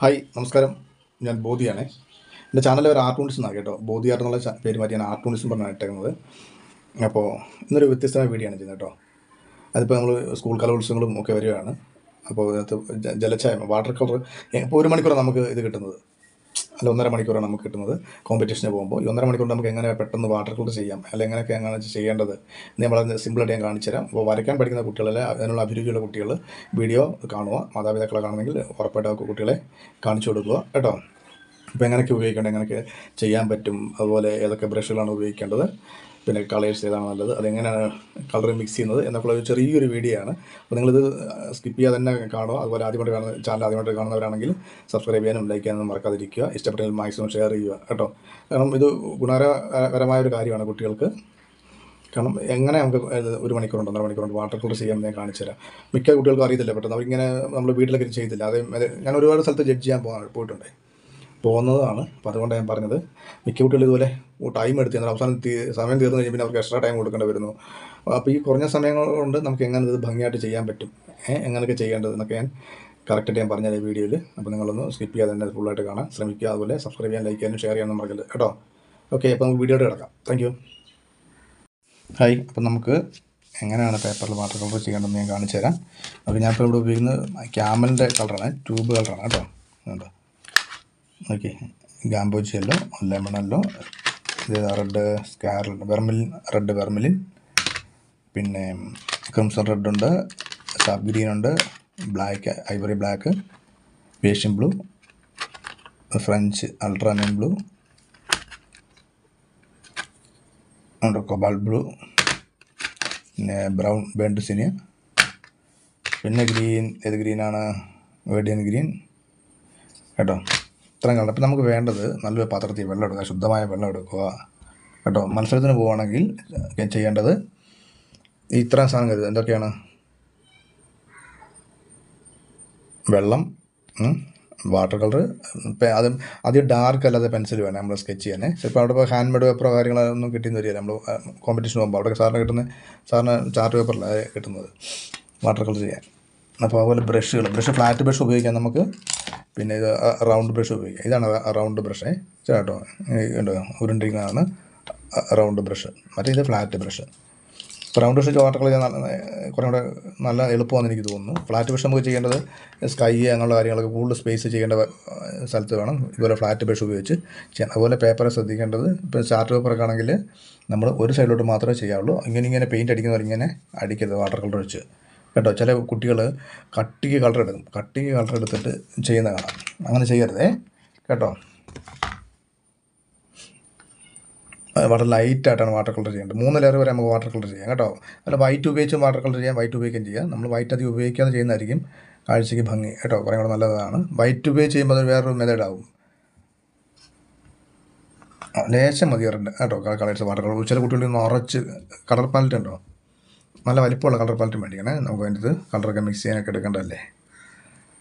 Hi നമസ്കാരം. ഞാൻ ബോധിയാണ്. എന്റെ ചാനൽ ഒരു ആർട്ടൂണിസ് എന്നാണ് കേട്ടോ. ബോധി എന്നുള്ള പേര് മാറ്റി ഞാൻ ആർട്ടൂണിസ്റ്റ് പറഞ്ഞാണ് ഇട്ടേക്കുന്നത്. അപ്പോൾ ഇന്നൊരു വ്യത്യസ്തമായ വീഡിയോ ആണ് ചെയ്യുന്നത് കേട്ടോ. അതിപ്പോൾ നമ്മൾ സ്കൂൾ കലോത്സവങ്ങളും ഒക്കെ വരികയാണ് അപ്പോൾ ഇതിനകത്ത് ജലച്ചായം വാട്ടർ കളർ ഇപ്പോൾ ഒരു മണിക്കൂറാണ് നമുക്ക് ഇത് കിട്ടുന്നത്. അല്ല ഒന്നര മണിക്കൂറാണ് നമുക്ക് കിട്ടുന്നത് കോമ്പറ്റീഷന് പോകുമ്പോൾ. ഈ ഒന്നര മണിക്കൂർ നമുക്ക് എങ്ങനെ പെട്ടെന്ന് വാട്ടർ കളർ ചെയ്യാം? അല്ലെങ്കിൽ എങ്ങനെയൊക്കെ എങ്ങനെ ചെയ്യേണ്ടത്? നമ്മൾ സിമ്പിളായിട്ട് ഞാൻ കാണിച്ചു തരാം. അപ്പോൾ വരയ്ക്കാൻ പഠിക്കുന്ന കുട്ടികളെ അതിനുള്ള അഭിരുചിയുള്ള കുട്ടികൾ വീഡിയോ കാണുക. മാതാപിതാക്കളെ കാണുന്നെങ്കിൽ ഉറപ്പായിട്ട് കുട്ടികളെ കാണിച്ചു കൊടുക്കുക കേട്ടോ. അപ്പോൾ എങ്ങനെയൊക്കെ ഉപയോഗിക്കേണ്ടത് എങ്ങനെയൊക്കെ ചെയ്യാൻ പറ്റും അതുപോലെ ഏതൊക്കെ ബ്രഷുകളാണ് ഉപയോഗിക്കേണ്ടത് പിന്നെ കളേഴ്സ് ഏതാണ് നല്ലത്. അതെങ്ങനെയാണ് കളർ മിക്സ് ചെയ്യുന്നത് എന്നൊക്കെയുള്ള ഒരു ചെറിയൊരു വീഡിയോ ആണ്. അപ്പോൾ നിങ്ങളിത് സ്കിപ്പ് ചെയ്യാതെ തന്നെ കാണുക. അതുപോലെ ആദ്യമായിട്ട് കാണുന്ന ചാനൽ ആദ്യമായിട്ട് കാണുന്നവരാണെങ്കിൽ സബ്സ്ക്രൈബ് ചെയ്യാനും ലൈക്ക് ചെയ്യാനും മറക്കാതിരിക്കുക. ഇഷ്ടപ്പെട്ടെങ്കിൽ മാക്സിമം ഷെയർ ചെയ്യുക കേട്ടോ. കാരണം ഇത് ഗുണകരമായ ഒരു കാര്യമാണ് കുട്ടികൾക്ക്. കാരണം എങ്ങനെ നമുക്ക് ഒരു മണിക്കൂറുണ്ട് ഒന്നര മണിക്കൂറുണ്ട് വാട്ടർ കളർ ചെയ്യാൻ ഞാൻ കാണിച്ചു തരാം. മിക്ക കുട്ടികൾക്കും അറിയത്തില്ല പെട്ടെന്ന്. അവരിങ്ങനെ നമ്മൾ വീട്ടിലൊക്കെ ചെയ്തില്ല. അതേ- ഞാൻ ഒരുപാട് സ്ഥലത്ത് ജഡ്ജ് ചെയ്യാൻ പോകാൻ പോയിട്ടുണ്ട്. പോകുന്നതാണ്. അപ്പോൾ അതുകൊണ്ട് ഞാൻ പറഞ്ഞത്. മിക്ക കുട്ടികൾ ഇതുപോലെ ടൈം എടുത്ത് എന്നാൽ അവസാനം സമയം തീർന്നു കഴിഞ്ഞാൽ പിന്നെ അവർക്ക് എക്സ്ട്രാ ടൈം കൊടുക്കേണ്ടി വരുന്നു. അപ്പോൾ ഈ കുറഞ്ഞ സമയങ്ങൾ കൊണ്ട് നമുക്ക് എങ്ങനെ ഇത് ഭംഗിയായിട്ട് ചെയ്യാൻ പറ്റും? എങ്ങനെയൊക്കെ ചെയ്യേണ്ടത് എന്നൊക്കെ ഞാൻ കറക്റ്റായിട്ട് ഞാൻ പറഞ്ഞ വീഡിയോയിൽ അപ്പോൾ നിങ്ങളൊന്ന് സ്കിപ്പ് ചെയ്യാതെ തന്നെ ഫുള്ളായിട്ട് കാണാൻ ശ്രമിക്കുക അതുപോലെ സബ്സ്ക്രൈബ് ചെയ്യാൻ ലൈക്ക് ചെയ്യാനും ഷെയർ ചെയ്യാനും മറക്കരുത് കേട്ടോ. ഓക്കെ അപ്പോൾ നമുക്ക് വീഡിയോയുടെ കിടക്കാം. താങ്ക് യു ഹായ് അപ്പം നമുക്ക് എങ്ങനെയാണ് പേപ്പറിൽ വാട്ടർ കളർ ചെയ്യേണ്ടതെന്ന് ഞാൻ കാണിച്ചു തരാം. അപ്പോൾ ഞാനിപ്പോൾ ഇവിടെ ഉപയോഗിക്കുന്നത് ക്യാമലിന്റെ കളറാണ് ട്യൂബ് കളറാണ് കേട്ടോ. കേട്ടോ okay. Gamboge ലെമണല്ലോ red scar vermilion red vermilion പിന്നെ ക്രിംസൺ റെഡ് ഉണ്ട് സാബ് ഗ്രീൻ ഉണ്ട് black ivory black Prussian blue French ultramarine blue ഉണ്ട് കൊബാൾ ബ്ലൂ പിന്നെ ബ്രൗൺ ബെൻഡുസിന് പിന്നെ ഗ്രീൻ ഏത് ഗ്രീനാണ് വേഡിയൻ ഗ്രീൻ കേട്ടോ? ഇത്രയും കളർ അപ്പം നമുക്ക് വേണ്ടത് നല്ലൊരു പാത്രത്തിൽ വെള്ളം എടുക്കുക ശുദ്ധമായ വെള്ളം എടുക്കുക. കേട്ടോ? മത്സരത്തിന് പോവുകയാണെങ്കിൽ ചെയ്യേണ്ടത് ഈ ഇത്രയും സാധനം കരുതുക എന്തൊക്കെയാണ്? വെള്ളം വാട്ടർ കളർ അത് ആദ്യം ഡാർക്ക് അല്ലാതെ പെൻസിൽ വേണം നമ്മൾ സ്കെച്ച് ചെയ്യാനേ. ചിലപ്പോൾ അവിടെ ഇപ്പോൾ ഹാൻഡ് മെയ്ഡ് പേപ്പറോ കാര്യങ്ങളൊന്നും കിട്ടിയെന്ന് വരില്ല. നമ്മൾ കോമ്പറ്റീഷൻ പോകുമ്പോൾ അവിടെ സാറിന് കിട്ടുന്ന സാറിന് ചാർട്ട് പേപ്പറിലാണ് കിട്ടുന്നത്. വാട്ടർ കളർ ചെയ്യാൻ. അപ്പോൾ അതുപോലെ ബ്രഷുകൾ. ബ്രഷ് ഫ്ലാറ്റ് ബ്രഷ് ഉപയോഗിക്കാം നമുക്ക്. പിന്നെ ഇത് റൗണ്ട് ബ്രഷ് ഉപയോഗിക്കാം. ഇതാണ് റൗണ്ട് ബ്രഷേ. ചേട്ടോ ഉണ്ട് ഉരുണ്ടിരിക്കുന്നതാണ് റൗണ്ട് ബ്രഷ്. മറ്റേ ഇത് flat brush. Round brush water colour കുറേ കൂടെ നല്ല എളുപ്പമാണെന്ന് എനിക്ക് തോന്നുന്നു. ഫ്ലാറ്റ് ബ്രഷ് നമുക്ക് ചെയ്യേണ്ടത് സ്കൈ അങ്ങനെയുള്ള കാര്യങ്ങളൊക്കെ കൂടുതൽ സ്പേസ് ചെയ്യേണ്ട സ്ഥലത്ത് വേണം. ഇതുപോലെ ഫ്ലാറ്റ് ബ്രഷ് ഉപയോഗിച്ച് ചെയ്യാം. അതുപോലെ പേപ്പർ ശ്രദ്ധിക്കേണ്ടത് ഇപ്പോൾ ചാർട്ട് പേപ്പറൊക്കെ ആണെങ്കിൽ നമ്മൾ ഒരു സൈഡിലോട്ട് മാത്രമേ ചെയ്യാവുള്ളൂ. ഇങ്ങനെ ഇങ്ങനെ പെയിന്റ് അടിക്കുന്നവർ ഇങ്ങനെ അടിക്കരുത് വാട്ടർ കളർ വെച്ച് കേട്ടോ ചില കുട്ടികൾ കട്ടിക്ക് കളർ എടുക്കും. കട്ടിക്ക് കളർ എടുത്തിട്ട് ചെയ്യുന്ന കാണാം. അങ്ങനെ ചെയ്യരുതേ കേട്ടോ. വളരെ ലൈറ്റായിട്ടാണ് വാട്ടർ കളർ ചെയ്യേണ്ടത്. മൂന്ന് ലെയർ വരെ നമുക്ക് വാട്ടർ കളർ ചെയ്യാം കേട്ടോ. അല്ല വൈറ്റ് ഉപയോഗിച്ചും വാട്ടർ കളർ ചെയ്യാം വൈറ്റ് ഉപയോഗിക്കുകയും ചെയ്യാം. നമ്മൾ വൈറ്റ് അധികം ഉപയോഗിക്കാതെ ചെയ്യുന്നതായിരിക്കും കാഴ്ചയ്ക്ക് ഭംഗി കേട്ടോ. കുറേ കൂടെ നല്ലതാണ്. വൈറ്റ് ഉപയോഗിച്ച് ചെയ്യുമ്പോൾ അത് വേറൊരു മെതേഡാവും ലേശം മതി കേട്ടോ കളേഴ്സ് വാട്ടർ കളർ ചില കുട്ടികളിൽ നിന്ന് ഉറച്ച് കളർ പാലറ്റ് ഉണ്ടോ? നല്ല വലിപ്പമുള്ള കളർ പാലറ്റ് മേടിക്കണേ. നമുക്ക് അതിന്റെ കളറൊക്കെ മിക്സ് ചെയ്യാനൊക്കെ എടുക്കേണ്ടതല്ലേ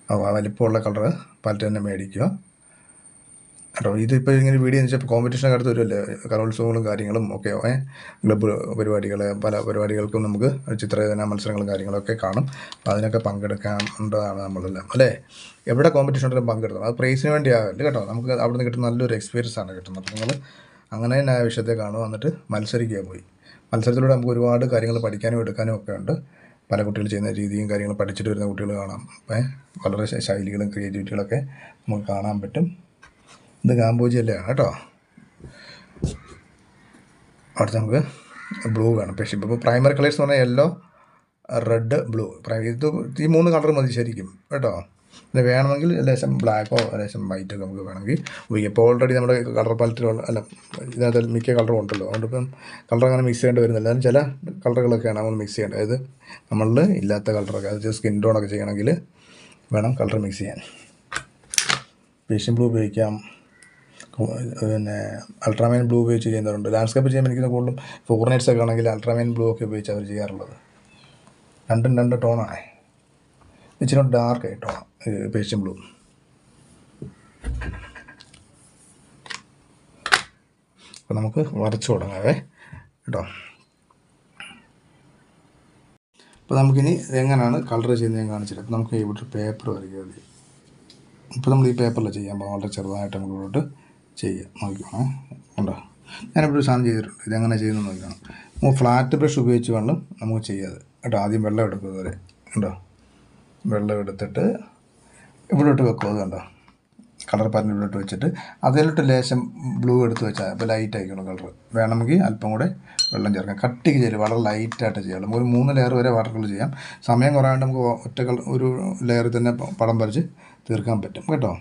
അപ്പോൾ ആ വലിപ്പമുള്ള കളർ പാലറ്റ് തന്നെ മേടിക്കുക. കേട്ടോ ഇതിപ്പോൾ ഇങ്ങനെ വീഡിയോ എന്ന് വെച്ചാൽ കോമ്പറ്റീഷനൊക്കെ അടുത്ത് വരുമല്ലേ കലോത്സവങ്ങളും കാര്യങ്ങളും ഒക്കെ ക്ലബ്ബ് പരിപാടികൾ പല പരിപാടികൾക്കും നമുക്ക് ചിത്രരചന മത്സരങ്ങളും കാര്യങ്ങളൊക്കെ കാണും. അപ്പോൾ അതിനൊക്കെ പങ്കെടുക്കേണ്ടതാണ് നമ്മളെല്ലാം അല്ലേ? എവിടെ കോമ്പറ്റീഷൻ ഉണ്ടെങ്കിലും പങ്കെടുക്കണം. അത് പ്രൈസിന് വേണ്ടി ആകല്ല കേട്ടോ. നമുക്ക് അവിടെ നിന്ന് കിട്ടുന്ന നല്ലൊരു എക്സ്പീരിയൻസ് ആണ് കിട്ടുന്നത്. അപ്പോൾ നിങ്ങൾ അങ്ങനെ തന്നെ ആ വിഷയത്തെ കാണുക എന്നിട്ട് മത്സരിക്കുക പോയി. മത്സരത്തിലൂടെ നമുക്ക് ഒരുപാട് കാര്യങ്ങൾ പഠിക്കാനും എടുക്കാനും ഒക്കെ ഉണ്ട്. പല കുട്ടികൾ ചെയ്യുന്ന രീതിയും കാര്യങ്ങൾ പഠിച്ചിട്ട് വരുന്ന കുട്ടികൾ കാണാം. വളരെ ശൈലികളും ക്രിയേറ്റിവിറ്റികളൊക്കെ നമുക്ക് കാണാൻ പറ്റും. ഇത് അല്ലേ? കേട്ടോ. അടുത്ത് നമുക്ക് ബ്ലൂ വേണം. പക്ഷേ ഇപ്പോൾ പ്രൈമറി കളേഴ്സ് എന്ന് പറഞ്ഞാൽ യെല്ലോ റെഡ് ബ്ലൂ ഇത് ഈ മൂന്ന് കളർ മതി ശരിക്കും. കേട്ടോ. പിന്നെ വേണമെങ്കിൽ ലേശം ബ്ലാക്കോ ലേശം വൈറ്റോ നമുക്ക് വേണമെങ്കിൽ ഉപയോഗിക്കാം. ഇപ്പോൾ ഓൾറെഡി നമ്മുടെ കളർ പാലറ്റിലുള്ള അല്ല ഇതിനകത്ത് മിക്ക കളറും ഉണ്ടല്ലോ. അതുകൊണ്ട് ഇപ്പം കളർ അങ്ങനെ മിക്സ് ചെയ്യേണ്ടി വരുന്നില്ല. അതിന് ചില കളറുകളൊക്കെയാണ് നമ്മൾ മിക്സ് ചെയ്യേണ്ടത്. അതായത് നമ്മളിൽ ഇല്ലാത്ത കളറൊക്കെ അതായത് സ്കിൻ ടോണൊക്കെ ചെയ്യണമെങ്കിൽ വേണം കളർ മിക്സ് ചെയ്യാൻ. പേഷ്യൻ ബ്ലൂ ഉപയോഗിക്കാം. പിന്നെ അൾട്രാമൈൻ ബ്ലൂ ഉപയോഗിച്ച് ചെയ്യുന്നവരുണ്ട്. ലാൻഡ്സ്കേപ്പ് ചെയ്യുമ്പോൾ എനിക്ക് കൂടുതലും ഫോർ നൈറ്റ്സ് ഒക്കെ ആണെങ്കിൽ അൾട്രാമൈൻ ബ്ലൂ ഒക്കെ ഉപയോഗിച്ച് അവർ ചെയ്യാറുള്ളത്. രണ്ടും രണ്ട് ടോണാണ് ഇച്ചിരി ഡാർക്ക് ആയി ടോൺ പേഷ്യൻ ബ്ലൂ അപ്പോൾ നമുക്ക് വരച്ചു തുടങ്ങാവേ കേട്ടോ. അപ്പോൾ നമുക്കിനി എങ്ങനെയാണ് കളർ ചെയ്യുന്നത് ഞാൻ കാണിച്ചിട്ട് നമുക്ക് ഇവിടെ പേപ്പർ വരയ്ക്കുക മതി ഇപ്പോൾ നമ്മൾ ഈ പേപ്പറിൽ ചെയ്യാൻ പോകാം വളരെ ചെറുതായിട്ട് നമുക്ക് ഇവിടോട്ട് ചെയ്യാം. നോക്കിക്കോണേ. ഉണ്ടോ ഞാനിവിടെ ഒരു സാധനം ചെയ്തിട്ടുണ്ട്. ഇതെങ്ങനെ ചെയ്യുന്നത് നോക്കണം നമുക്ക് ഫ്ലാറ്റ് ബ്രഷ് ഉപയോഗിച്ച് വേണം നമുക്ക് ചെയ്യാതെ കേട്ടോ ആദ്യം വെള്ളം എടുക്കും കണ്ടോ? വെള്ളം എടുത്തിട്ട് ഇവിടോട്ട് വെക്കും അത് കണ്ടോ? കളർ പാറ്റേൺ ഇവിടോട്ട് വെച്ചിട്ട് അതിലോട്ട് ലേശം ബ്ലൂ എടുത്ത് വെച്ചാൽ അപ്പോൾ ലൈറ്റ് ആയിക്കണം കളർ വേണമെങ്കിൽ അല്പം കൂടെ വെള്ളം ചേർക്കാം. കട്ടിക്ക് ചെയ്യില്ല വളരെ ലൈറ്റായിട്ട് ചെയ്യാം. ഒരു മൂന്ന് ലെയർ വരെ വാട്ടർ കളർ ചെയ്യാം. സമയം കുറയാണ്ട് നമുക്ക് ഒറ്റ ഒരു ലെയറിൽ തന്നെ പടം വരച്ച് തീർക്കാൻ പറ്റും. കേട്ടോ?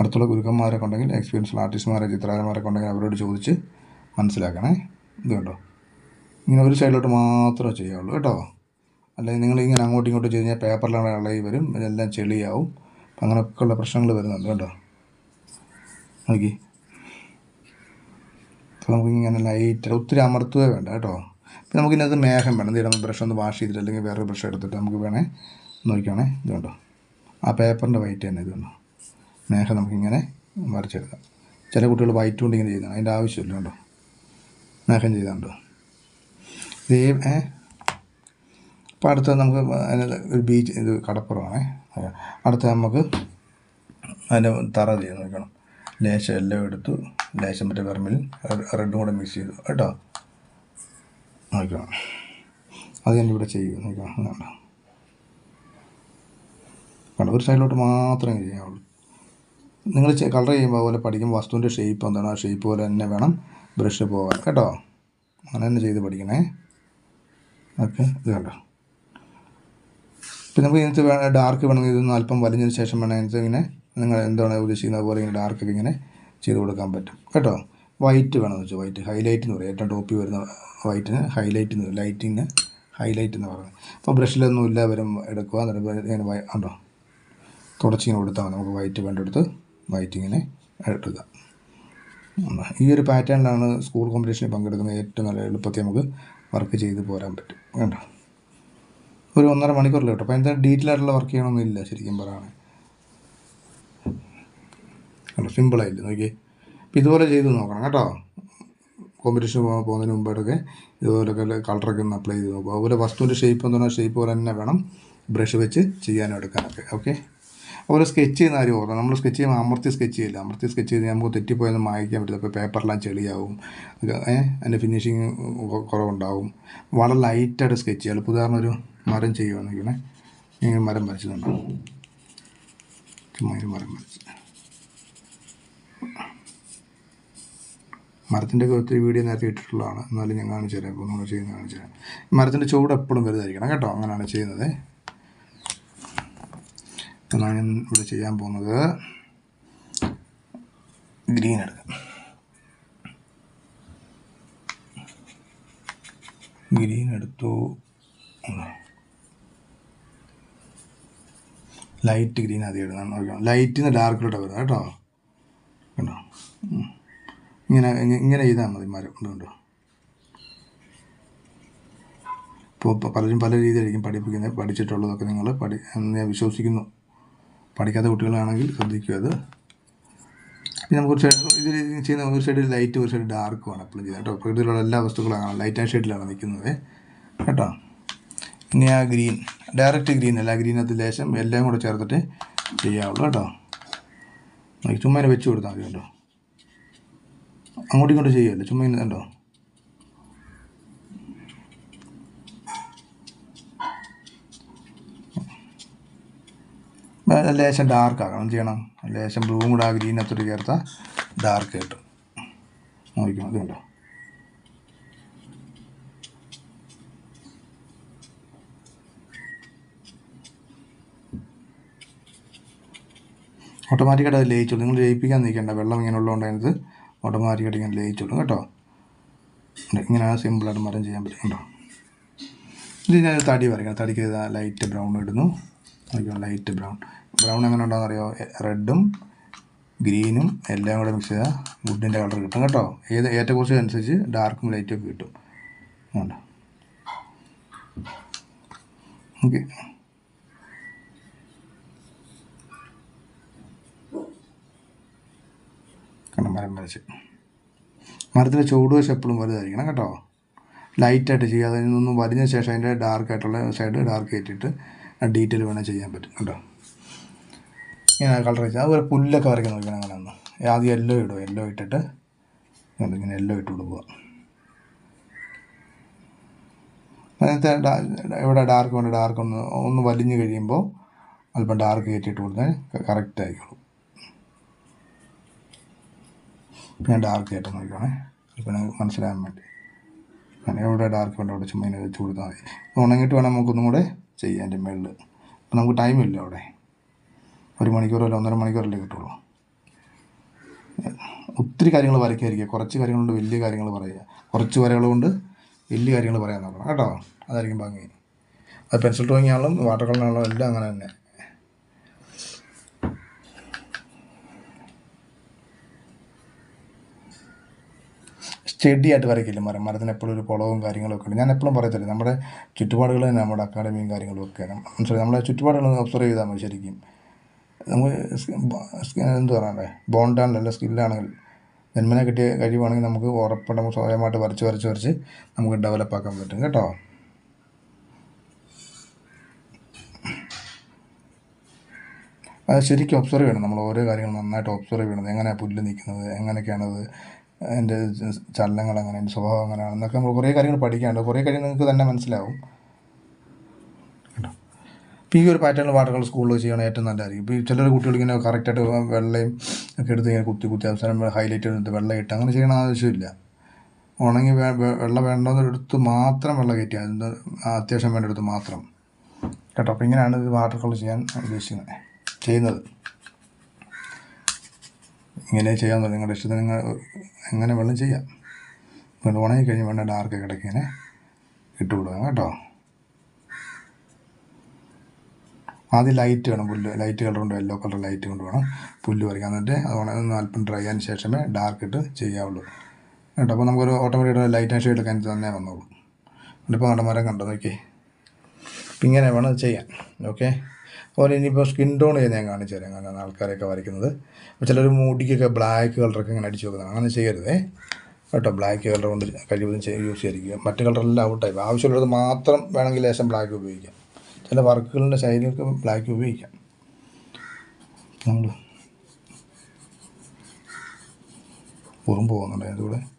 അടുത്തുള്ള ഗുരുക്കന്മാരൊക്കെ ഉണ്ടെങ്കിൽ എക്സ്പീരിയൻസ് ആർട്ടിസ്റ്റ്മാരെ ചിത്രകാരന്മാരൊക്കെ ഉണ്ടെങ്കിൽ അവരോട് ചോദിച്ച് മനസ്സിലാക്കണേ. ഇത് കേട്ടോ ഇങ്ങനെ ഒരു സൈഡിലോട്ട് മാത്രമേ ചെയ്യാവുള്ളൂ. കേട്ടോ? അല്ലെങ്കിൽ നിങ്ങൾ ഇങ്ങനെ അങ്ങോട്ടും ഇങ്ങോട്ടും ചെയ്ത് കഴിഞ്ഞാൽ പേപ്പറിലാണ് ഇളകി വരും. ഇതെല്ലാം ചെളിയാവും. അപ്പം അങ്ങനെയൊക്കെ പ്രശ്നങ്ങൾ വരുന്നുണ്ട് കേട്ടോ. നോക്കി. അപ്പോൾ നമുക്ക് ഇങ്ങനെ ലൈറ്റ് ഒത്തിരി അമർത്തുകയോ വേണ്ട കേട്ടോ. ഇപ്പം നമുക്ക് ഇതിനകത്ത് മേഘം വേണം. എന്തെങ്കിലും ബ്രഷ് ഒന്ന് വാഷ് ചെയ്തിട്ട് അല്ലെങ്കിൽ വേറെ ബ്രഷ് എടുത്തിട്ട് നമുക്ക് വേണേൽ നോക്കുകയാണേ ഇത് കണ്ടോ? ആ പേപ്പറിന്റെ വൈറ്റ് തന്നെ ഇത് കണ്ടോ? മേഘം നമുക്കിങ്ങനെ വരച്ചെടുക്കാം. ചില കുട്ടികൾ വൈറ്റ് കൊണ്ട് ഇങ്ങനെ ചെയ്യുന്നതാണ്. അതിന്റെ ആവശ്യമില്ല കേട്ടോ. മേഘം ചെയ്താണ്ടോ ഇത് ഏ? അപ്പോൾ അടുത്ത നമുക്ക് അതിനകത്ത് ഒരു ബീച്ച് ഇത് കടപ്പുറമാണേ. അടുത്ത നമുക്ക് അതിന്റെ തറ ചെയ്ത് നോക്കണം ലേശം എല്ലാം എടുത്തു ലേശം മറ്റേ വെർമിൽ റെഡും കൂടെ മിക്സ് ചെയ്തു കേട്ടോ? നോക്കണം. അത് ഞാനിവിടെ ചെയ്യും നോക്കണം കണ്ടോ? കണ്ട? ഒരു സൈഡിലോട്ട് മാത്രമേ ചെയ്യാവുള്ളൂ. നിങ്ങൾ കളർ ചെയ്യുമ്പോൾ അതുപോലെ പഠിക്കുമ്പോൾ വസ്തുവിന്റെ ഷേപ്പ് എന്താണ്? ആ ഷേപ്പ് പോലെ തന്നെ വേണം ബ്രഷ് പോകാൻ കേട്ടോ? അങ്ങനെ തന്നെ ചെയ്ത് പഠിക്കണേ. ഓക്കെ ഇത് കണ്ടോ? പിന്നെ നമുക്ക് ഇതിനകത്ത് വേണം ഡാർക്ക് വേണമെങ്കിൽ ഇതൊന്ന് അല്പം വലിഞ്ഞതിന് ശേഷം വേണം ഇതിനകത്ത് ഇങ്ങനെ നിങ്ങൾ എന്താണ് ഉദ്ദേശിക്കുന്നത് പോലെ ഇങ്ങനെ ഡാർക്കൊക്കെ ഇങ്ങനെ ചെയ്ത് കൊടുക്കാൻ പറ്റും. കേട്ടോ? വൈറ്റ് വേണമെന്ന് വെച്ചാൽ വൈറ്റ് ഹൈലൈറ്റ് എന്ന് പറയും. ഏറ്റവും ടോപ്പിൽ വരുന്ന വൈറ്റിന് ഹൈലൈറ്റ് എന്ന് ലൈറ്റിന് ഹൈലൈറ്റ് എന്ന് പറയുന്നത് അപ്പോൾ ബ്രഷിലൊന്നും ഇല്ല വരും എടുക്കുക. എന്നിട്ട് ഇങ്ങനെ ഉണ്ടോ? തുടച്ചിങ്ങനെ കൊടുത്താൽ മതി. നമുക്ക് വൈറ്റ് വേണ്ടെടുത്ത് വൈറ്റ് ഇങ്ങനെ എടുക്കുക ഈ ഒരു പാറ്റേണിലാണ് സ്കൂൾ കോമ്പറ്റീഷനിൽ പങ്കെടുക്കുന്നത് ഏറ്റവും നല്ല എളുപ്പത്തിൽ നമുക്ക് വർക്ക് ചെയ്ത് പോരാൻ പറ്റും. കേട്ടോ ഒരു ഒന്നര മണിക്കൂറിൽ കേട്ടോ. അപ്പോൾ എന്താ ഡീറ്റെയിൽ ആയിട്ടുള്ള വർക്ക് ചെയ്യണമെന്നില്ല ശരിക്കും പറയുകയാണെങ്കിൽ കണ്ടോ സിമ്പിളായില്ലേ നോക്കി അപ്പോൾ ഇതുപോലെ ചെയ്ത് നോക്കണം കേട്ടോ. കോമ്പറ്റീഷൻ പോകുന്നതിന് മുമ്പായിട്ടൊക്കെ ഇതുപോലൊക്കെ കളറൊക്കെ ഒന്ന് അപ്ലൈ ചെയ്ത് നോക്കുക. അതുപോലെ വസ്തുവിന്റെ ഷേപ്പ് എന്താണോ ഷേപ്പ് പോലെ തന്നെ വേണം ബ്രഷ് വെച്ച് ചെയ്യാനും എടുക്കാനൊക്കെ ഓക്കെ അതുപോലെ സ്കെച്ച് ചെയ്യുന്ന കാര്യം ഓർക്കണം. നമ്മൾ സ്കെച്ച് ചെയ്യുമ്പോൾ അമർത്തി സ്കെച്ച് ചെയ്യില്ല? അമർത്തി സ്കെച്ച് ചെയ്ത് നമുക്ക് തെറ്റിപ്പോയൊന്നും മായ്ക്കാൻ പറ്റില്ല. അപ്പോൾ പേപ്പറെല്ലാം ചെളിയാവും. അതിന്റെ ഫിനിഷിങ് കുറവുണ്ടാവും. വളരെ ലൈറ്റായിട്ട് സ്കെച്ച് ചെയ്യുക ഉദാഹരണം ഒരു മരം ചെയ്യുമെന്ന് ഇങ്ങനെ മരം വരച്ചതുണ്ടോ? ചുമ്മാ മരം വരച്ച്. മരത്തിന്റെ ഒക്കെ ഒത്തിരി വീഡിയോ നേരത്തെ ഇട്ടിട്ടുള്ളതാണ്. എന്നാലും ഞാൻ കാണിച്ചു തരാം. ഇപ്പോൾ നമ്മൾ ചെയ്യുന്നത് കാണിച്ചു തരാം. മരത്തിന്റെ ചുവട് എപ്പോഴും വലുതായിരിക്കണം കേട്ടോ. അങ്ങനെയാണ് ചെയ്യുന്നത്. എന്നാണ് ഞാൻ ഇവിടെ ചെയ്യാൻ പോകുന്നത്. ഗ്രീൻ എടുക്കാം. ഗ്രീൻ എടുത്തു. ലൈറ്റ് ഗ്രീൻ ആദ്യം ഇടുന്നതാണ് നോക്കണം ലൈറ്റിൽ നിന്ന് ഡാർക്കിലോട്ട് വരുന്നത് കേട്ടോ. കണ്ടോ? ഇങ്ങനെ ഇങ്ങനെ ചെയ്താൽ മതി മരം കണ്ടോ ഇപ്പോൾ പലരും പല രീതിയിലായിരിക്കും പഠിപ്പിക്കുന്നത്. പഠിച്ചിട്ടുള്ളതൊക്കെ നിങ്ങൾ പഠി ഞാൻ വിശ്വസിക്കുന്നു. പഠിക്കാത്ത കുട്ടികളാണെങ്കിൽ ശ്രദ്ധിക്കുക അത്. പിന്നെ നമുക്ക് ഒരു സൈഡ് ഇതിൽ ചെയ്യുന്ന ഒരു സൈഡിൽ ലൈറ്റ് ഒരു സൈഡ് ഡാർക്കുമാണ് എപ്പോഴും ചെയ്യുന്നത് കേട്ടോ. പ്രകൃതിയിലുള്ള എല്ലാ വസ്തുക്കളും ലൈറ്റ് ആൻഡ് ഷെയ്ഡിലാണ് നിൽക്കുന്നത്. കേട്ടോ? ഇനി ആ ഗ്രീൻ ഡയറക്റ്റ് ഗ്രീൻ അല്ല ഗ്രീനകത്ത് ലേശം എല്ലാം കൂടെ ചേർത്തിട്ട് ചെയ്യാവുള്ളൂ കേട്ടോ. നോക്കി ചുമ്മാ വെച്ച് കൊടുത്താൽ മതി കേട്ടോ. അങ്ങോട്ടും ഇങ്ങോട്ടും ചെയ്യുമല്ലോ ചുമ്മാ വേ- ലേശം ഡാർക്ക് ആക്കണം. ചെയ്യണം? ലേശം ബ്ലൂവും കൂടെ ആ ഗ്രീനകത്തോട്ട് ചേർത്താൽ ഡാർക്ക് കിട്ടും നോക്കണം ഇത് കണ്ടോ ഓട്ടോമാറ്റിക്കായിട്ട് അത് ലയിച്ചോളും. നിങ്ങൾ ലയിപ്പിക്കാൻ നിൽക്കേണ്ട. വെള്ളം ഇങ്ങനെ ഉള്ളതുകൊണ്ട് അതിനകത്ത് ഓട്ടോമാറ്റിക്കായിട്ട് ഇങ്ങനെ ലയിച്ചോളും കേട്ടോ. ഇങ്ങനെയാണ് സിമ്പിളായിട്ട് മരം ചെയ്യാൻ പറ്റും കേട്ടോ ഇതിനകത്ത് തടി വരയ്ക്കണം തടിക്ക് ലൈറ്റ് ബ്രൗൺ ഇടുന്നു. ലൈറ്റ് ബ്രൗൺ ബ്രൗൺ എങ്ങനെ ഉണ്ടോയെന്ന് അറിയോ റെഡും ഗ്രീനും എല്ലാം കൂടെ മിക്സ് ചെയ്താൽ വുഡിന്റെ കളർ കിട്ടും കേട്ടോ. ഏത് ഏറ്റക്കുറച്ച് അനുസരിച്ച് ഡാർക്കും ലൈറ്റും ഒക്കെ കിട്ടും. വേണ്ട ഓക്കെ കണ്ടം മരം വരച്ച് മരത്തിന്റെ ചുവടുവശം എപ്പോഴും വലുതായിരിക്കണം കേട്ടോ. ലൈറ്റായിട്ട് ചെയ്യുക. അതിൽ നിന്നും വലിഞ്ഞ ശേഷം അതിന്റെ ഡാർക്ക് ആയിട്ടുള്ള സൈഡ് ഡാർക്ക് ആയിട്ടിട്ട് ഡീറ്റെയിൽ വേണേൽ ചെയ്യാൻ പറ്റും കേട്ടോ. ഇങ്ങനെ കളർ വെച്ചാൽ അതുപോലെ പുല്ലൊക്കെ വരയ്ക്കാൻ നോക്കണം അങ്ങനെ ഒന്ന് ആദ്യം യെല്ലോ ഇടുക. യെല്ലോ ഇട്ടിട്ട് ഇങ്ങനെ യെല്ലോ ഇട്ട് കൊടുക്കുക. അതിനകത്ത് എവിടെ ഡാർക്ക് വേണ്ട ഡാർക്ക് ഒന്ന് ഒന്ന് വലിഞ്ഞ് കഴിയുമ്പോൾ അല്പം ഡാർക്ക് കയറ്റിയിട്ട് കൊടുത്താൽ കറക്റ്റ് ആയിക്കോളും. ഞാൻ ഡാർക്ക് ആയിട്ട് നോക്കുകയാണേ നിങ്ങൾക്ക് മനസ്സിലാകാൻ വേണ്ടി. അങ്ങനെ എവിടെ ഡാർക്ക് വേണ്ട അവിടെ ചുമ്മാ ഇങ്ങനെ വെച്ച് കൊടുത്താൽ മതി. ഉണങ്ങിയിട്ട് വേണം നമുക്കൊന്നും കൂടെ ചെയ്യാം എന്റെ മേളിൽ അപ്പം നമുക്ക് ടൈമില്ല അവിടെ. ഒരു മണിക്കൂറല്ല ഒന്നര മണിക്കൂറല്ലേ കിട്ടുള്ളൂ. ഒത്തിരി കാര്യങ്ങൾ വരയ്ക്കാതിരിക്കുക. കുറച്ച് കാര്യങ്ങളുണ്ട് വലിയ കാര്യങ്ങൾ പറയുക. കുറച്ച് വരകളുണ്ട് വലിയ കാര്യങ്ങൾ പറയാൻ നോക്കണം. കേട്ടോ? അതായിരിക്കും ഭംഗി. അത് പെൻസിൽ ഡ്രോയിങ് ആണെങ്കിലും വാട്ടർ കളർ എല്ലാം അങ്ങനെ തന്നെ. സ്റ്റഡി ആയിട്ട് വരയ്ക്കില്ല മരം? മരത്തിന് എപ്പോഴും ഒരു കുളവും കാര്യങ്ങളൊക്കെ ഉണ്ട്. ഞാൻ എപ്പോഴും പറയത്തില്ല നമ്മുടെ ചുറ്റുപാടുകൾ തന്നെ നമ്മുടെ അക്കാഡമിയും കാര്യങ്ങളും ഒക്കെ മനസ്സിലായി? നമ്മുടെ ചുറ്റുപാടുകൾ ഒബ്സർവ് ചെയ്താൽ മതി ശരിക്കും. നമുക്ക് എന്ത് പറയണ്ടേ ബോണ്ടാണല്ലോ സ്കില്ലാണെങ്കിൽ ജന്മനെ കിട്ടിയ കഴിവാണെങ്കിൽ നമുക്ക് ഉറപ്പായിട്ട് നമുക്ക് സ്വയമായിട്ട് വരച്ച് വരച്ച് വരച്ച് നമുക്ക് ഡെവലപ്പ് ആക്കാൻ പറ്റും കേട്ടോ. അത് ശരിക്കും ഒബ്സർവ് ചെയ്യണം. നമ്മൾ ഓരോ കാര്യങ്ങൾ നന്നായിട്ട് ഒബ്സർവ് ചെയ്യണം. എങ്ങനെയാണ് പുല്ല് നിൽക്കുന്നത്? എങ്ങനെയൊക്കെയാണത്? അതിന്റെ ചലനങ്ങൾ അങ്ങനെ അതിന്റെ സ്വഭാവം എങ്ങനെയാണെന്നൊക്കെ നമ്മൾ കുറേ കാര്യങ്ങൾ പഠിക്കാനുണ്ട്. കുറേ കാര്യം നിങ്ങൾക്ക് തന്നെ മനസ്സിലാവും. ഇപ്പോൾ ഈ ഒരു പാറ്റേൺ പാട്ടുകൾ സ്കൂളിൽ ചെയ്യണം ഏറ്റവും നല്ലതായിരിക്കും. ഇപ്പോൾ ഈ ചിലർ കുട്ടികൾ ഇങ്ങനെ കറക്റ്റായിട്ട് വെള്ളയും ഒക്കെ എടുത്ത് ഇങ്ങനെ കുത്തി കുത്തി അവസാനം ഹൈലൈറ്റ് എടുത്ത് വെള്ളം ഇട്ട് അങ്ങനെ ചെയ്യണ ആവശ്യമില്ല. ഉണങ്ങി വെള്ളം വേണ്ടതെടുത്ത് മാത്രം വെള്ളം കയറ്റിയാൽ എന്ത് അത്യാവശ്യം വേണ്ടടുത്ത് മാത്രം. കേട്ടോ? അപ്പോൾ ഇങ്ങനെയാണ് ഇത് വാട്ടർ കളർ ചെയ്യാൻ ഉദ്ദേശിക്കുന്നത്. ചെയ്യുന്നത്. ഇങ്ങനെ ചെയ്യാൻ നിങ്ങളുടെ ഇഷ്ടത്തിന് നിങ്ങൾ എങ്ങനെ വെള്ളം ചെയ്യാം. പിന്നെ ഉണങ്ങി കഴിഞ്ഞ് വേണ്ട ഡാർക്ക് കിടക്കിനെ ഇട്ട് കൊടുക്കാം കേട്ടോ. ആദ്യം ലൈറ്റ് വേണം പുല്ല്. ലൈറ്റ് കളർ കൊണ്ട് യെല്ലോ കളർ ലൈറ്റ് കൊണ്ട് വേണം പുല്ല് വരയ്ക്കാൻ എന്നിട്ട് അത് ഉണങ്ങി അല്പം ഡ്രൈ ആയതിനു ശേഷമേ ഡാർക്ക് ഇട്ട് ചെയ്യാവുള്ളൂ. കേട്ടോ അപ്പോൾ നമുക്കൊരു ഓട്ടോമാറ്റിക് ലൈറ്റ് ആൻഡ് ഷെയ്ഡ് എടുക്കാൻ തന്നെ വന്നോളൂ. ഇപ്പോൾ നമ്മുടെ മരം കണ്ടോ നോക്കി ഇങ്ങനെ വേണം ചെയ്യാം ഓക്കെ അതുപോലെ ഇനിയിപ്പോൾ സ്കിൻ ടോൺ ചെയ്ത് ഞാൻ കാണിച്ചു തരാം. കാരണം ആൾക്കാരൊക്കെ വരയ്ക്കുന്നത്. അപ്പോൾ ചിലർ മുടിക്കൊക്കെ ബ്ലാക്ക് കളറൊക്കെ ഇങ്ങനെ അടിച്ചു വെക്കുന്നത് അങ്ങനെ ചെയ്യരുതേ. കേട്ടോ ബ്ലാക്ക് കളർ കൊണ്ട് കഴിവതും യൂസ് ചെയ്തിരിക്കുക. മറ്റു കളറെല്ലാം ഔട്ടായി ആവശ്യമുള്ളത് മാത്രം വേണമെങ്കിൽ ലേശം ബ്ലാക്ക് ഉപയോഗിക്കാം. ചില വർക്കുകളുടെ ശൈലിയൊക്കെ ബ്ലാക്ക് ഉപയോഗിക്കാം. നമ്മൾ ഉറുമ്പ് പോകുന്നുണ്ട്? അതിന്റെ കൂടെ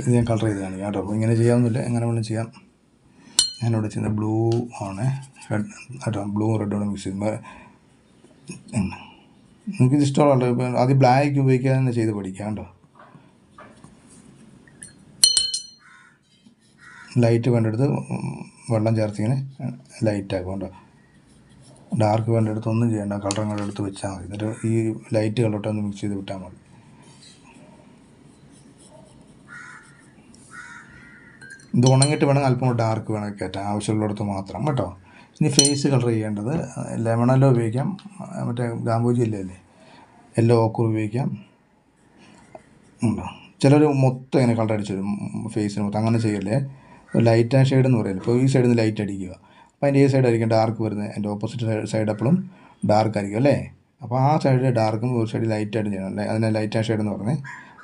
ഇത് ഞാൻ കളർ ചെയ്ത് കാണിക്കാം കേട്ടോ. അപ്പോൾ ഇങ്ങനെ ചെയ്യാമെന്നില്ല എങ്ങനെ വേണം ചെയ്യാം. ഞാനിവിടെ ചെയ്യുന്ന ബ്ലൂ ആണ്. റെഡ് കേട്ടോ. ബ്ലൂ റെഡും കൂടെ മിക്സ് ചെയ്യുമ്പോൾ നിങ്ങൾക്ക് ഇഷ്ടമുള്ള ആദ്യം ബ്ലാക്ക് ഉപയോഗിക്കാതെ തന്നെ ചെയ്ത് പഠിക്കാം കേട്ടോ. ലൈറ്റ് വേണ്ടെടുത്ത് വെള്ളം ചേർത്ത് ഇങ്ങനെ ലൈറ്റ് ആക്കും കേട്ടോ. ഡാർക്ക് വേണ്ടെടുത്ത് ഒന്നും ചെയ്യണ്ട. കളർ അങ്ങോട്ട് എടുത്ത് വെച്ചാൽ മതി. എന്നിട്ട് ഈ ലൈറ്റ് കളറിട്ടൊന്ന് മിക്സ് ചെയ്ത് വിട്ടാൽ മതി. ഇത് ഉണങ്ങിയിട്ട് വേണമെങ്കിൽ അല്പം ഡാർക്ക് വേണമെങ്കിൽ കയറ്റാം ആവശ്യമുള്ളിടത്ത് മാത്രം കേട്ടോ. ഇനി ഫേസ് കളർ ചെയ്യേണ്ടത് ലെമണല്ലോ ഉപയോഗിക്കാം. മറ്റേ ഗാംബൂജി ഇല്ലേ അല്ലേ യെല്ലോ ഓക്കൂർ ഉപയോഗിക്കാം. ഉണ്ടോ? ചിലർ മൊത്തം ഇങ്ങനെ കളർ അടിച്ചു വരും ഫേസിന് മൊത്തം. അങ്ങനെ ചെയ്യല്ലേ? ലൈറ്റ് ആൻഡ് ഷെയ്ഡ് എന്ന് പറയില്ല? ഇപ്പോൾ ഈ സൈഡിൽ നിന്ന് ലൈറ്റ് അടിക്കുക. അപ്പോൾ അതിന്റെ ഈ സൈഡ് ആയിരിക്കും ഡാർക്ക് വരുന്നത്. എന്റെ ഓപ്പോസിറ്റ് സൈഡ് എപ്പോഴും ഡാർക്ക് ആയിരിക്കും അല്ലേ? അപ്പോൾ ആ സൈഡിൽ ഡാർക്കും ഒരു സൈഡിൽ ലൈറ്റ് ആയിട്ട് ചെയ്യണം. അല്ലേ? അതിനെ ലൈറ്റ് ആൻഡ് ഷെയ്ഡ് എന്ന് പറഞ്ഞ്.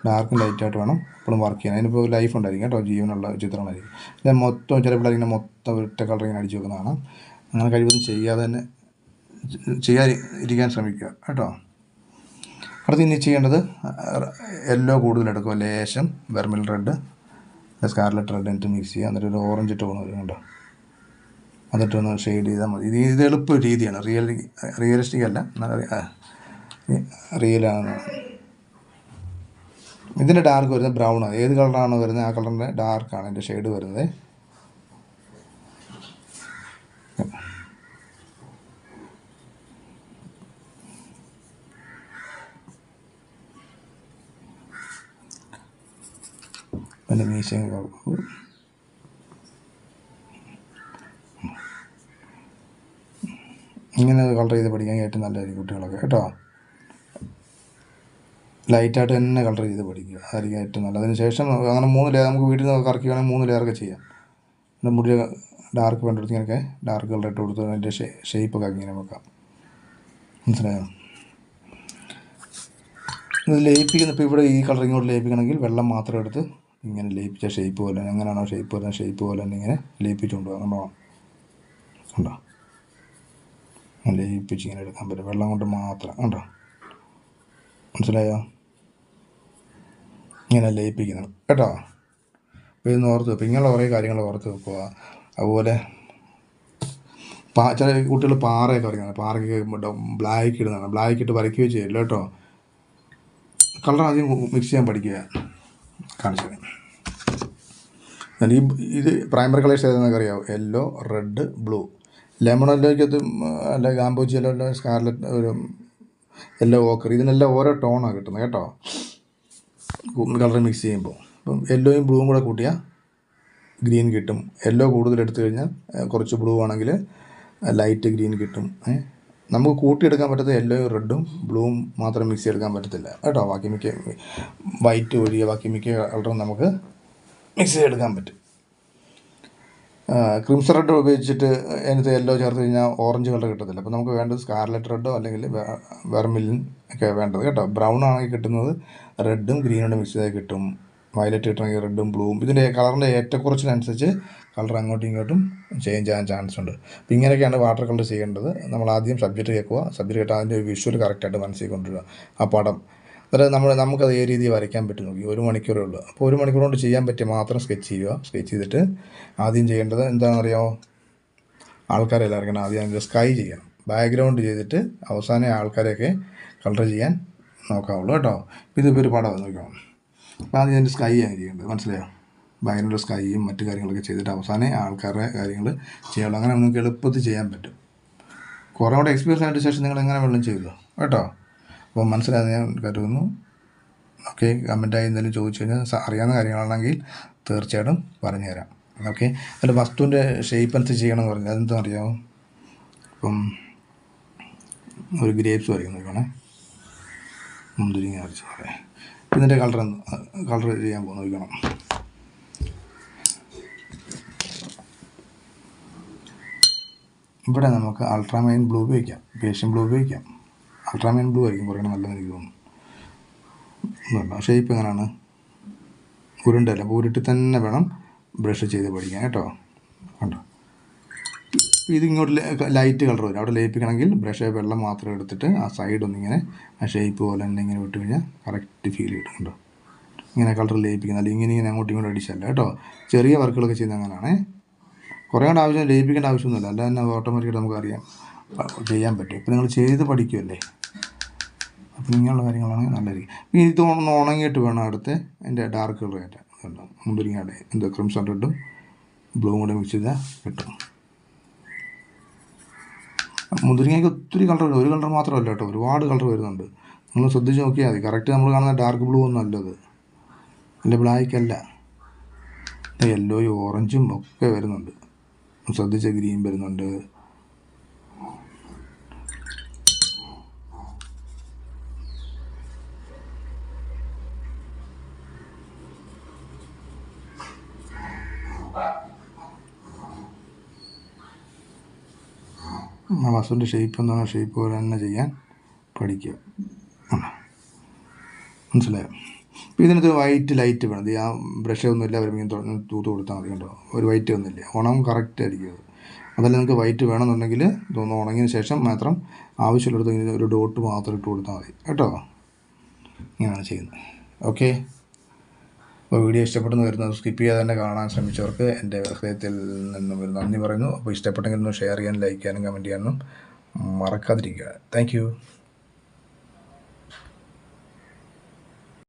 ഡാർക്കും ലൈറ്റായിട്ട് വേണം എപ്പോഴും വർക്ക് ചെയ്യാൻ. അതിനിപ്പോൾ ലൈഫ് ഉണ്ടായിരിക്കും കേട്ടോ ജീവനുള്ള ചിത്രങ്ങളായിരിക്കും ഞാൻ മൊത്തം ചില പിള്ളേർ ഇങ്ങനെ മൊത്തം ഒറ്റ കളർ ഇങ്ങനെ അടിച്ച് വെക്കുന്നതാണ്. അങ്ങനെ കഴിവതും ചെയ്യാതെ തന്നെ ചെയ്യാൻ ഇരിക്കാൻ ശ്രമിക്കുക കേട്ടോ. അടുത്ത് ഇനി ചെയ്യേണ്ടത് യെല്ലോ കൂടുതൽ എടുക്കുക. ലേശം വെർമിൽ റെഡ് സ്കാർലറ്റ് റെഡ് എന്നിട്ട് മിക്സ് ചെയ്യുക. എന്നിട്ട് ഒരു ഓറഞ്ച് ടോൺ വരും കേട്ടോ എന്നിട്ട് ഒന്ന് ഷെയ്ഡ് ചെയ്താൽ മതി. ഇത് ഇത് എളുപ്പ രീതിയാണ്. റിയൽ റിയലിസ്റ്റിക് അല്ല. റിയലാണ് ഇതിന്റെ ഡാർക്ക് വരുന്നത് ബ്രൗൺ ആണ്. ഏത് കളറാണ് വരുന്നത് ആ കളറിന്റെ ഡാർക്കാണ് ഇതിന്റെ ഷെയ്ഡ് വരുന്നത്. എന്റെ മീശയും ഇങ്ങനെ കളർ ചെയ്ത് പഠിക്കാൻ ഏറ്റവും നല്ലതായിരിക്കും കുട്ടികളൊക്കെ കേട്ടോ? ലൈറ്റായിട്ട് തന്നെ കളർ ചെയ്ത് പഠിക്കുക അതായിരിക്കും ഏറ്റവും നല്ലത് അതിന് ശേഷം അങ്ങനെ മൂന്ന് ലെയർ നമുക്ക് വീട്ടിൽ നിന്ന് കറക്കുകയാണെങ്കിൽ മൂന്ന് ലെയറൊക്കെ ചെയ്യാം. പിന്നെ മുടി ഡാർക്ക് വേണ്ടെടുത്ത് ഇങ്ങനെയൊക്കെ ഡാർക്ക് കളർ ഇട്ട് കൊടുത്ത് അതിന്റെ ഷേപ്പൊക്കെ ഇങ്ങനെ വെക്കാം. മനസ്സിലായോ? ഇത് ലയിപ്പിക്കുന്ന ഇപ്പോൾ ഇവിടെ ഈ കളർ ഇങ്ങോട്ട് ലയിപ്പിക്കണമെങ്കിൽ വെള്ളം മാത്രം എടുത്ത് ഇങ്ങനെ ലയിപ്പിച്ച ഷേപ്പ് പോലെ എങ്ങനെയാണോ ഷേപ്പ് പോലെ ഷേപ്പ് പോലെ തന്നെ ഇങ്ങനെ ലയിപ്പിച്ചുകൊണ്ട് പോകാം കണ്ടോ? അങ്ങനെ ലയിപ്പിച്ച് ഇങ്ങനെ എടുക്കാൻ പറ്റും വെള്ളം കൊണ്ട് മാത്രം കണ്ടോ? മനസ്സിലായോ? ഇങ്ങനെ ലയിപ്പിക്കുന്നത്. കേട്ടോ? അപ്പോൾ ഇതൊന്ന് ഓർത്ത് വെക്കുക ഇങ്ങനെയുള്ള കുറേ കാര്യങ്ങൾ ഓർത്ത് വെക്കുക. അതുപോലെ പാ ചില കുട്ടികൾ പാറയൊക്കെ വരയ്ക്കുന്നത് പാറയ്ക്ക് ബ്ലാക്ക് ഇടുന്നതാണ്. ബ്ലാക്ക് ഇട്ട് വരയ്ക്കുകയോ ചെയ്യില്ല കേട്ടോ. കളർ ആദ്യം മിക്സ് ചെയ്യാൻ പഠിക്കുക. കാണിച്ചു ഞാൻ ഈ ഇത് പ്രൈമറി കളേഴ്സ് ഏതെന്നൊക്കെ അറിയാമോ യെല്ലോ റെഡ് ബ്ലൂ ലെമൺ യെല്ലോയ്ക്കകത്ത് അല്ല ഗാംബോജി എല്ലോ സ്കാർലറ്റ് ഒരു യെല്ലോ ഓക്കർ ഇതിനെല്ലാം ഓരോ ടോണാണ് കിട്ടുന്നത്. കേട്ടോ? കളർ മിക്സ് ചെയ്യുമ്പോൾ. ഇപ്പം യെല്ലോയും ബ്ലൂവും കൂടെ കൂട്ടിയാൽ ഗ്രീൻ കിട്ടും. യെല്ലോ കൂടുതൽ എടുത്തു കഴിഞ്ഞാൽ കുറച്ച് ബ്ലൂ ആണെങ്കിൽ ലൈറ്റ് ഗ്രീൻ കിട്ടും? നമുക്ക് കൂട്ടിയെടുക്കാൻ പറ്റാത്ത യെല്ലോയും റെഡും ബ്ലൂവും മാത്രം മിക്സ് ചെയ്തെടുക്കാൻ പറ്റത്തില്ല. കേട്ടോ? ബാക്കി മിക്ക വൈറ്റ് ഒഴികെ ബാക്കി മിക്ക കളറും നമുക്ക് മിക്സ് ചെയ്തെടുക്കാൻ പറ്റും. ക്രിംസൺ റെഡ് ഉപയോഗിച്ചിട്ട് അതിനകത്ത് യെല്ലോ ചേർത്ത് കഴിഞ്ഞാൽ ഓറഞ്ച് കളർ കിട്ടത്തില്ല. അപ്പോൾ നമുക്ക് വേണ്ടത് സ്കാർലറ്റ് റെഡോ അല്ലെങ്കിൽ വെർമിലിൻ ഒക്കെ വേണ്ടത് കേട്ടോ. ബ്രൗൺ ആണെങ്കിൽ കിട്ടുന്നത്. റെഡും ഗ്രീനും മിക്സ് ചെയ്താൽ കിട്ടും. വയലറ്റ് കിട്ടണമെങ്കിൽ റെഡും ബ്ലൂവും ഇതിന്റെ കളറിന്റെ ഏറ്റക്കുറച്ചിനനുസരിച്ച് കളർ അങ്ങോട്ടും ഇങ്ങോട്ടും ചേഞ്ച് ആകാൻ ചാൻസ് ഉണ്ട്. അപ്പോൾ ഇങ്ങനെയൊക്കെയാണ് വാട്ടർ കളർ ചെയ്യേണ്ടത്. നമ്മൾ ആദ്യം സബ്ജക്റ്റ് കേൾക്കുക. സബ്ജക്റ്റ് കേട്ടാൽ അതിന്റെ വിഷ്വൽ കറക്റ്റായിട്ട് മനസ്സിൽ കൊണ്ടുവരിക. ആ പടം. അതായത് നമ്മൾ നമുക്കത് ഏത് രീതി വരയ്ക്കാൻ പറ്റും നോക്കി. ഒരു മണിക്കൂറേ ഉള്ളൂ. അപ്പോൾ ഒരു മണിക്കൂർ കൊണ്ട് ചെയ്യാൻ പറ്റിയ മാത്രം സ്കെച്ച് ചെയ്യുക. സ്കെച്ച് ചെയ്തിട്ട് ആദ്യം ചെയ്യേണ്ടത് എന്താണെന്നറിയാമോ ആൾക്കാരെല്ലാം എല്ലാവർക്കും ആദ്യം അതിന്റെ സ്കൈ ചെയ്യണം. ബാക്ക്ഗ്രൗണ്ട് ചെയ്തിട്ട് അവസാനം ആൾക്കാരെയൊക്കെ കളർ ചെയ്യാൻ നോക്കാവുള്ളൂ കേട്ടോ. ഇതിപ്പോൾ ഒരു പടം നോക്കാം അപ്പോൾ ആദ്യം അതിന്റെ സ്കൈ ആണ് ചെയ്യേണ്ടത് മനസ്സിലായോ? ഭയങ്കര സ്കൈയും മറ്റു കാര്യങ്ങളൊക്കെ ചെയ്തിട്ട് അവസാനം ആൾക്കാരുടെ കാര്യങ്ങൾ ചെയ്യാവുള്ളൂ. അങ്ങനെ നിങ്ങൾക്ക് എളുപ്പത്തിൽ ചെയ്യാൻ പറ്റും. കുറേ കൂടെ എക്സ്പീരിയൻസ് ആയിട്ട് ശേഷം നിങ്ങൾ എങ്ങനെ വെള്ളം ചെയ്തു. കേട്ടോ? അപ്പോൾ മനസ്സിലായത് ഞാൻ കരുതുന്നു. ഓക്കെ കമന്റായി എന്തെങ്കിലും ചോദിച്ചു കഴിഞ്ഞാൽ അറിയാവുന്ന കാര്യങ്ങളാണെങ്കിൽ തീർച്ചയായിട്ടും പറഞ്ഞു തരാം. ഓക്കെ അതിന്റെ വസ്തുവിന്റെ ഷേപ്പ് അനുസരിച്ച് ചെയ്യണമെന്ന് പറഞ്ഞാൽ അതെന്താ അറിയാമോ ഇപ്പം ഒരു ഗ്രേപ്സ് വരയ്ക്കുന്നു നോക്കണേ മുന്തിരിങ്ങ അരച്ച് പറയാം. ഇതിന്റെ കളർ കളർ ചെയ്യാൻ പോകുന്നത് നോക്കണം. ഇവിടെ നമുക്ക് അൾട്രാമൈൻ ബ്ലൂ ഉപയോഗിക്കാം. പേഷ്യൻ ബ്ലൂ ഉപയോഗിക്കാം. അൾട്രാമൈൻ ബ്ലൂ ആയിരിക്കും കുറേ നല്ലതെന്ന് എനിക്ക് തോന്നുന്നു. ഷേപ്പ് എങ്ങനെയാണ്? ഉരുണ്ടല്ല. അപ്പോൾ ഉരുട്ടി തന്നെ വേണം ബ്രഷ് ചെയ്ത് പഠിക്കാൻ. കേട്ടോ? കണ്ടോ? ഇത് ഇങ്ങോട്ട് ലൈറ്റ് കളർ വരും. അവിടെ ലയിപ്പിക്കണമെങ്കിൽ ബ്രഷ് വെള്ളം മാത്രം എടുത്തിട്ട് ആ സൈഡ് ഒന്നിങ്ങനെ ആ ഷേപ്പ് പോലെ തന്നെ ഇങ്ങനെ വിട്ട് കഴിഞ്ഞാൽ കറക്റ്റ് ഫീൽ കിട്ടും കേട്ടോ. ഇങ്ങനെ കളർ ലയിപ്പിക്കുന്നത്. അല്ലെങ്കിൽ ഇങ്ങനെ ഇങ്ങനെ അങ്ങോട്ടും ഇങ്ങോട്ടും അടിച്ചല്ല കേട്ടോ. ചെറിയ വർക്കുകളൊക്കെ ചെയ്യുന്ന അങ്ങനെയാണേ കുറേ കൂടെ ആവശ്യം ലയിപ്പിക്കേണ്ട ആവശ്യമൊന്നുമില്ല. അല്ല തന്നെ ഓട്ടോമാറ്റിക്കായിട്ട് നമുക്കറിയാം ചെയ്യാൻ പറ്റും. ഇപ്പം നിങ്ങൾ ചെയ്ത് പഠിക്കുമല്ലേ അപ്പം ഇങ്ങനെയുള്ള കാര്യങ്ങളാണെങ്കിൽ നല്ലതായിരിക്കും ഇത് ഒന്ന് ഉണങ്ങിയിട്ട് വേണം അടുത്ത് അതിന്റെ ഡാർക്ക് കളർ കയറ്റാൻ മുന്തിരിങ്ങയുടെ എന്താ ക്രിംസൺ റെഡും ബ്ലൂ കൂടെ മിക്സ് ചെയ്താൽ കിട്ടും. മുന്തിരിങ്ങയ്ക്ക് ഒത്തിരി കളർ വരും ഒരു കളർ മാത്രമല്ല കേട്ടോ. ഒരുപാട് കളർ വരുന്നുണ്ട്. നിങ്ങൾ ശ്രദ്ധിച്ച് നോക്കിയാൽ മതി. കറക്റ്റ് നമ്മൾ കാണുന്ന ഡാർക്ക് ബ്ലൂ ഒന്നും അല്ലത് അല്ല. ബ്ലാക്ക് അല്ല യെല്ലോയും ഓറഞ്ചും ഒക്കെ വരുന്നുണ്ട്. ശ്രദ്ധിച്ച ഗ്രീൻ വരുന്നുണ്ട്. ആ വസ്തുവിന്റെ ഷേപ്പ് എന്താണ് ഷേപ്പ് പോലെ തന്നെ ചെയ്യാൻ പഠിക്കുക. മനസ്സിലായോ? അപ്പോൾ ഇതിനകത്ത് വൈറ്റ് ലൈറ്റ് വേണം. ആ ബ്രഷ് ഒന്നുമില്ല വരുമ്പോൾ തൂത്ത് കൊടുത്താൽ മതി കേട്ടോ ഒരു വൈറ്റ് ഒന്നുമില്ല. ഉണം കറക്റ്റ് ആയിരിക്കും അത്. അതല്ല നിങ്ങൾക്ക് വൈറ്റ് വേണമെന്നുണ്ടെങ്കിൽ ഇതൊന്ന് ഉണങ്ങിയതിന് ശേഷം മാത്രം ആവശ്യമുള്ളിടത്ത് ഒരു ഡോട്ട് മാത്രം ഇട്ട് കൊടുത്താൽ മതി. കേട്ടോ? ഇങ്ങനെയാണ് ചെയ്യുന്നത്. ഓക്കെ അപ്പോൾ വീഡിയോ ഇഷ്ടപ്പെട്ടെന്ന് വരുന്നത് സ്കിപ്പ് ചെയ്യാതെ തന്നെ കാണാൻ ശ്രമിച്ചവർക്ക് എന്റെ ഹൃദയത്തിൽ നിന്നും ഒരു നന്ദി പറയുന്നു. അപ്പോൾ ഇഷ്ടപ്പെട്ടെങ്കിൽ ഒന്ന് ഷെയർ ചെയ്യാനും ലൈക്ക് ചെയ്യാനും കമന്റ് ചെയ്യാനും മറക്കാതിരിക്കുക. താങ്ക്